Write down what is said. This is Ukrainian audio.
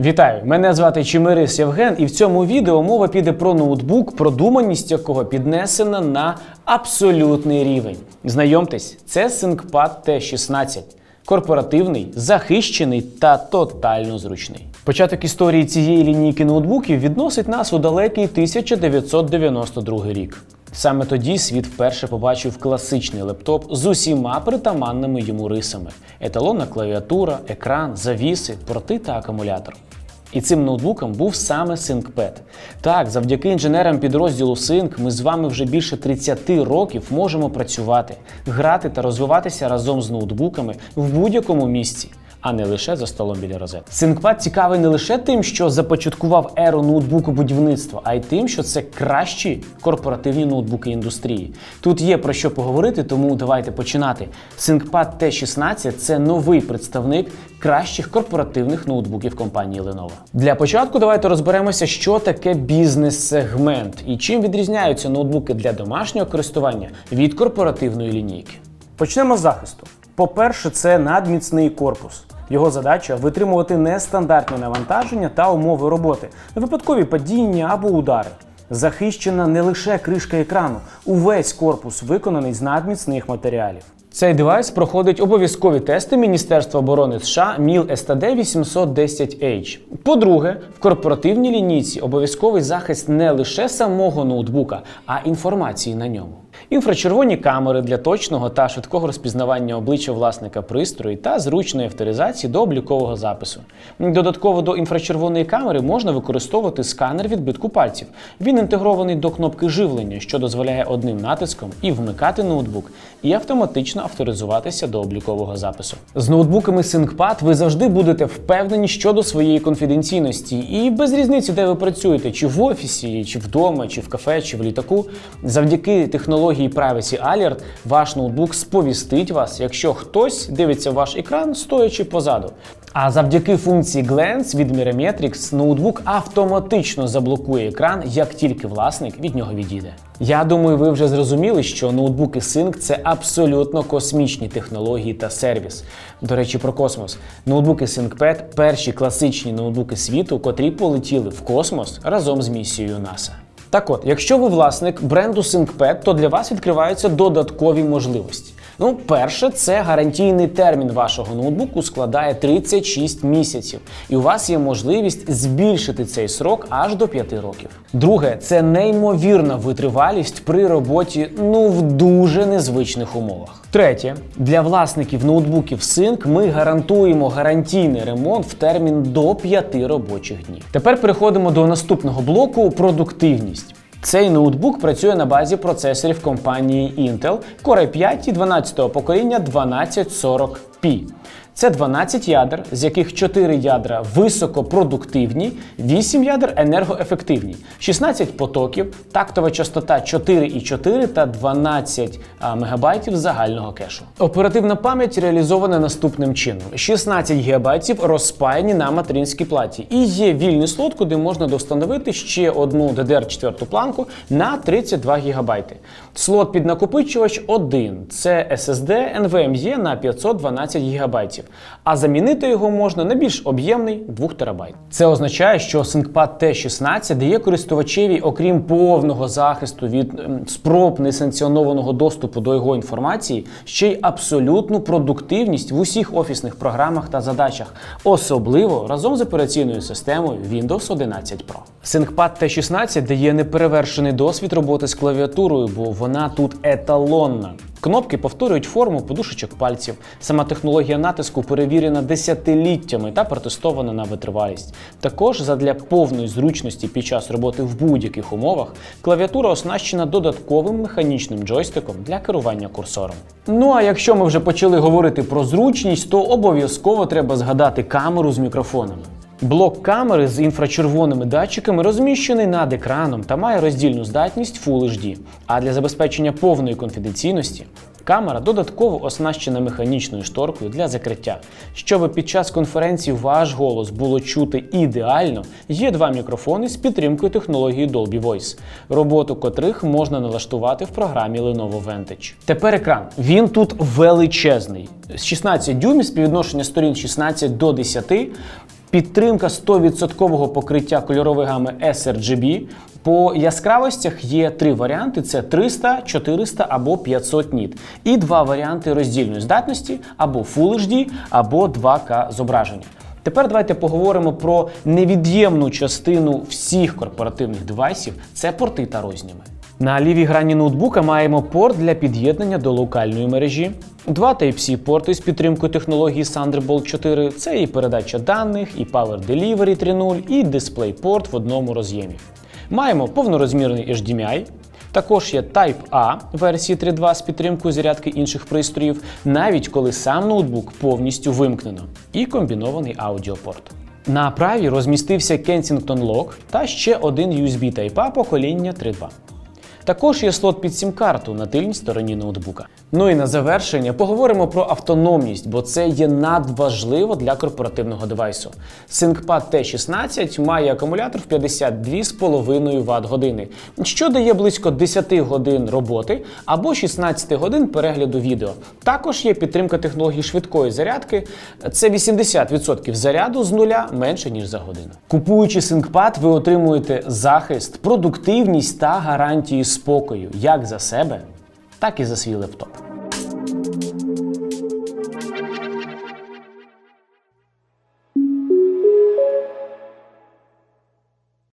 Вітаю! Мене звати Чимирис Євген, і в цьому відео мова піде про ноутбук, продуманість якого піднесена на абсолютний рівень. Знайомтесь, це ThinkPad T16. Корпоративний, захищений та тотально зручний. Початок історії цієї лінійки ноутбуків відносить нас у далекий 1992 рік. Саме тоді світ вперше побачив класичний лептоп з усіма притаманними йому рисами: еталонна клавіатура, екран, завіси, порти та акумулятор. І цим ноутбуком був саме ThinkPad. Так, завдяки інженерам підрозділу Think ми з вами вже більше 30 років можемо працювати, грати та розвиватися разом з ноутбуками в будь-якому місці. А не лише за столом біля розет. ThinkPad цікавий не лише тим, що започаткував еру ноутбуку будівництва, а й тим, що це кращі корпоративні ноутбуки індустрії. Тут є про що поговорити, тому давайте починати. ThinkPad T16 це новий представник кращих корпоративних ноутбуків компанії Lenovo. Для початку давайте розберемося, що таке бізнес-сегмент і чим відрізняються ноутбуки для домашнього користування від корпоративної лінійки. Почнемо з захисту. По-перше, це надміцний корпус. Його задача витримувати нестандартні навантаження та умови роботи, випадкові падіння або удари. Захищена не лише кришка екрану, увесь корпус виконаний з надміцних матеріалів. Цей девайс проходить обов'язкові тести Міністерства оборони США МІЛ STD 810H. По-друге, в корпоративній лінійці обов'язковий захист не лише самого ноутбука, а інформації на ньому. Інфрачервоні камери для точного та швидкого розпізнавання обличчя власника пристрою та зручної авторизації до облікового запису. Додатково до інфрачервоної камери можна використовувати сканер відбитку пальців. Він інтегрований до кнопки живлення, що дозволяє одним натиском і вмикати ноутбук, і автоматично авторизуватися до облікового запису. З ноутбуками ThinkPad ви завжди будете впевнені щодо своєї конфіденційності, і без різниці, де ви працюєте, чи в офісі, чи вдома, чи в кафе, чи в літаку, завдяки технології Privacy Alert ваш ноутбук сповістить вас, якщо хтось дивиться ваш екран, стоячи позаду. А завдяки функції Glance від Mirametrix ноутбук автоматично заблокує екран, як тільки власник від нього відійде. Я думаю, ви вже зрозуміли, що ноутбуки Sync – це абсолютно космічні технології та сервіс. До речі, про космос. Ноутбуки ThinkPad – перші класичні ноутбуки світу, котрі полетіли в космос разом з місією НАСА. Так от, якщо ви власник бренду SyncPad, то для вас відкриваються додаткові можливості. Ну, перше, це гарантійний термін вашого ноутбуку складає 36 місяців, і у вас є можливість збільшити цей срок аж до 5 років. Друге, це неймовірна витривалість при роботі ну в дуже незвичних умовах. Третє, для власників ноутбуків Sync ми гарантуємо гарантійний ремонт в термін до 5 робочих днів. Тепер переходимо до наступного блоку продуктивність. Цей ноутбук працює на базі процесорів компанії Intel Core i5 12-го покоління 1240p. Це 12 ядер, з яких 4 ядра високопродуктивні, 8 ядер енергоефективні, 16 потоків, тактова частота 4,4 та 12 а, МБ загального кешу. Оперативна пам'ять реалізована наступним чином: 16 ГБ розпаяні на материнській платі, і є вільний слот, куди можна достановити ще одну DDR4 планку на 32 ГБ. Слот під накопичувач один. Це SSD NVMe на 512 ГБ а замінити його можна на більш об'ємний 2 ТБ. Це означає, що ThinkPad T16 дає користувачеві, окрім повного захисту від ем, спроб несанкціонованого доступу до його інформації, ще й абсолютну продуктивність в усіх офісних програмах та задачах, особливо разом з операційною системою Windows 11 Pro. ThinkPad T16 дає неперевершений досвід роботи з клавіатурою, бо вона тут еталонна. Кнопки повторюють форму подушечок пальців. Сама технологія натиску перевірена десятиліттями та протестована на витривалість. Також задля повної зручності під час роботи в будь-яких умовах клавіатура оснащена додатковим механічним джойстиком для керування курсором. Ну а якщо ми вже почали говорити про зручність, то обов'язково треба згадати камеру з мікрофонами. Блок камери з інфрачервоними датчиками розміщений над екраном та має роздільну здатність Full HD. А для забезпечення повної конфіденційності камера додатково оснащена механічною шторкою для закриття. Щоб під час конференції ваш голос було чути ідеально, є два мікрофони з підтримкою технології Dolby Voice, роботу котрих можна налаштувати в програмі Lenovo Vantage. Тепер екран. Він тут величезний. З 16 дюймів співвідношення сторін 16 до 10. Підтримка 100% покриття кольорової гами sRGB. По яскравостях є три варіанти: це 300, 400 або 500 ніт. І два варіанти роздільної здатності або Full HD, або 2К зображення. Тепер давайте поговоримо про невід'ємну частину всіх корпоративних девайсів це порти та розніми. На лівій грані ноутбука маємо порт для під'єднання до локальної мережі, два Type-C порти з підтримкою технології Thunderbolt 4. Це і передача даних, і Power Delivery 3.0, і DisplayPort в одному роз'ємі. Маємо повнорозмірний HDMI, також є Type-A версії 3.2 з підтримкою зарядки інших пристроїв, навіть коли сам ноутбук повністю вимкнено, і комбінований аудіопорт. На правій розмістився Kensington Lock та ще один USB Type-A покоління 3.2. Також є слот під сім-карту на тильній стороні ноутбука. Ну і на завершення поговоримо про автономність, бо це є надважливо для корпоративного девайсу. ThinkPad T16 має акумулятор в 52,5 Вт години, що дає близько 10 годин роботи або 16 годин перегляду відео. Також є підтримка технології швидкої зарядки. Це 80% заряду з нуля менше ніж за годину. Купуючи ThinkPad, ви отримуєте захист, продуктивність та гарантії спокою як за себе, так і за свій лептоп.